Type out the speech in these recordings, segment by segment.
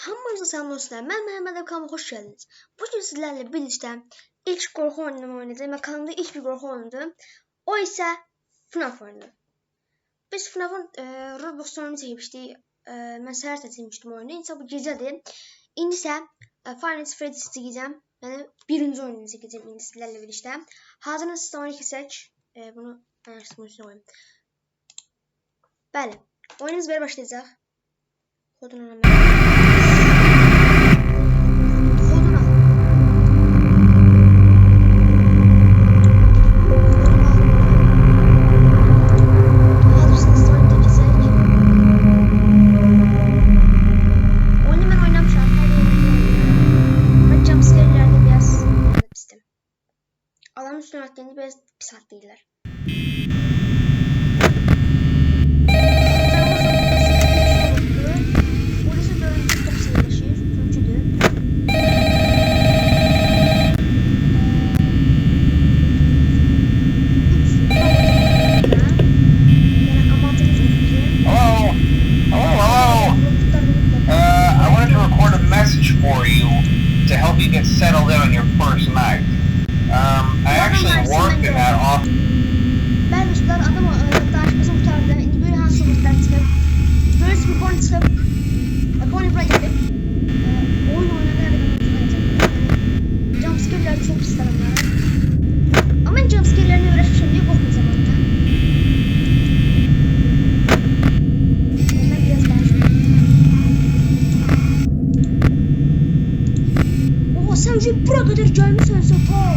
Hamınıza selam dostlar. Ben Mehmet Akan hoş geldiniz. Bugün sizlerle birlikte ilk korku oyunumu oynadım. Ve kanalımda ilk bir korku oyunuydu. O ise FNAF oyunu. Biz FNAF'ın e, Roblox oyunu çekmiştik. E, ben səhər seçmiştim oyunu. İnsə bu gecədir. İndi isə e, at Freddy's çəkəcəm. Yəni birinci oyununu çəkəcəm indi sizlərlə birlikdə. Hazırınız sizə oyunu keçək. E, bunu üstünə qoyayım. Bəli. Oyunumuz belə başlayacaq. Kodunu anlamayın. A message for you to help you get settled in on your first night. Um, I actually work in that office. Ben adam arkadaşımızı kurtardı. İndi böyle hansı bulutlar çıkıp böyle konu çıkıp konu buraya gelip e, oyun oynanır ve jumpscare'ler çok ister onlara. Ama ben jumpscare'lerine uğraşmışım diye korkmayacağım ondan. Ben Oo sen şu bura kadar gelmişsin sen ta.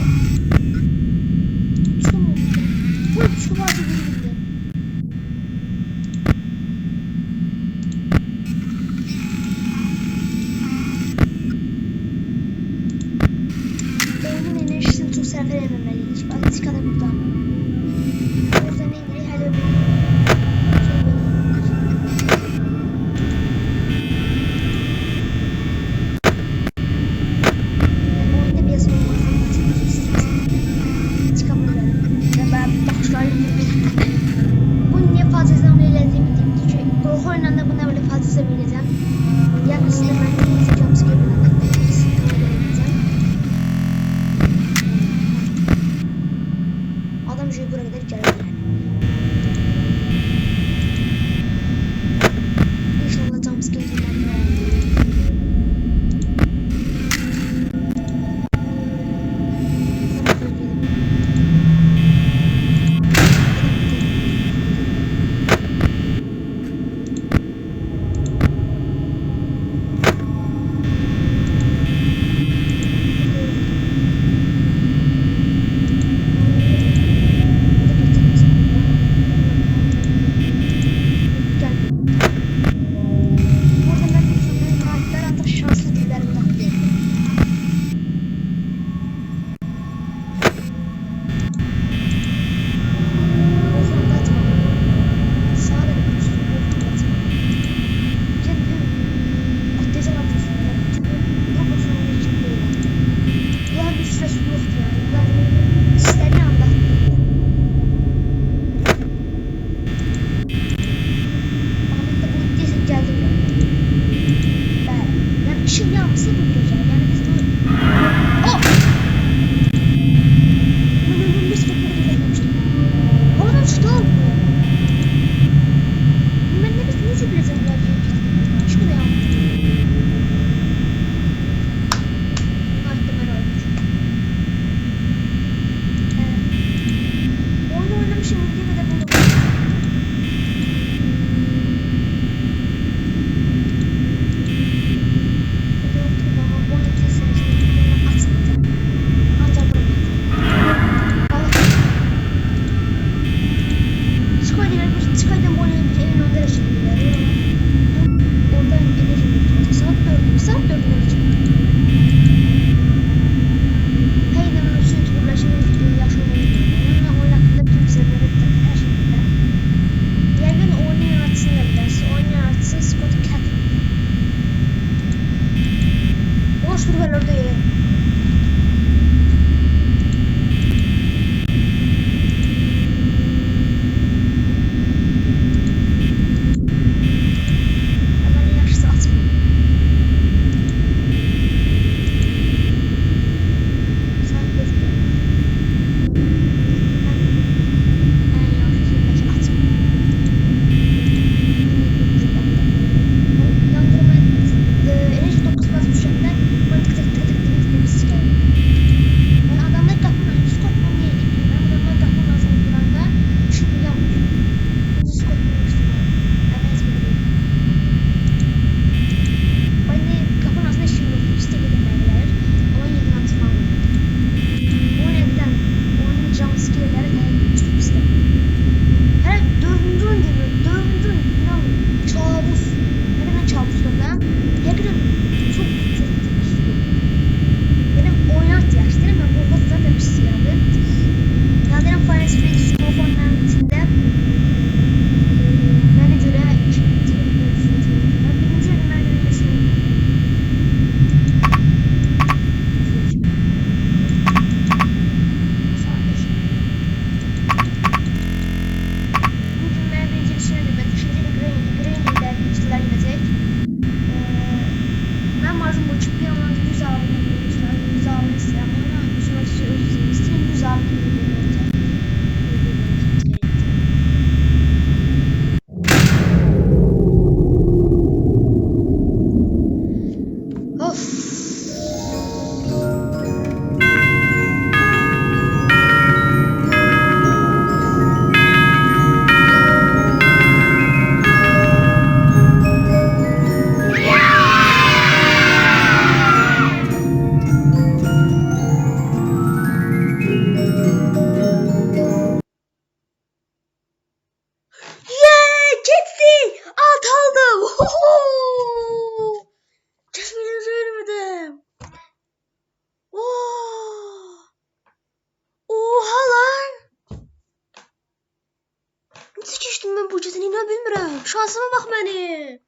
Geçtim ben bu cezini inan bilmirəm. Şansıma bax məni.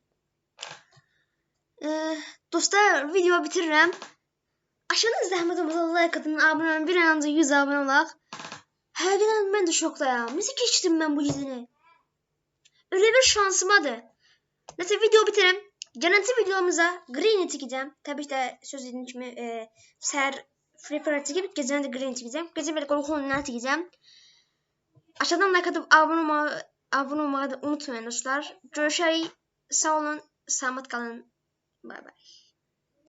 Ee, dostlar video bitirirəm. Aşağıdan zəhmət olmasa like atın, abunə olun. Bir an önce 100 abunə olaq. Həqiqətən mən də şokdayam. Nasıl keçdim mən bu cezini? Öyle bir şansımadır. Neyse video bitirelim. Genelti videomuza green çekeceğim. Tabii işte söz dediğim gibi e, ser free fire çekip geceden de green çekeceğim. Gece böyle korku oyunlar çekeceğim. Aşağıdan like atıp abone olmayı, abone olmayı unutmayın dostlar. Görüşürüz. Sağ olun. Selamet kalın. Bay bay.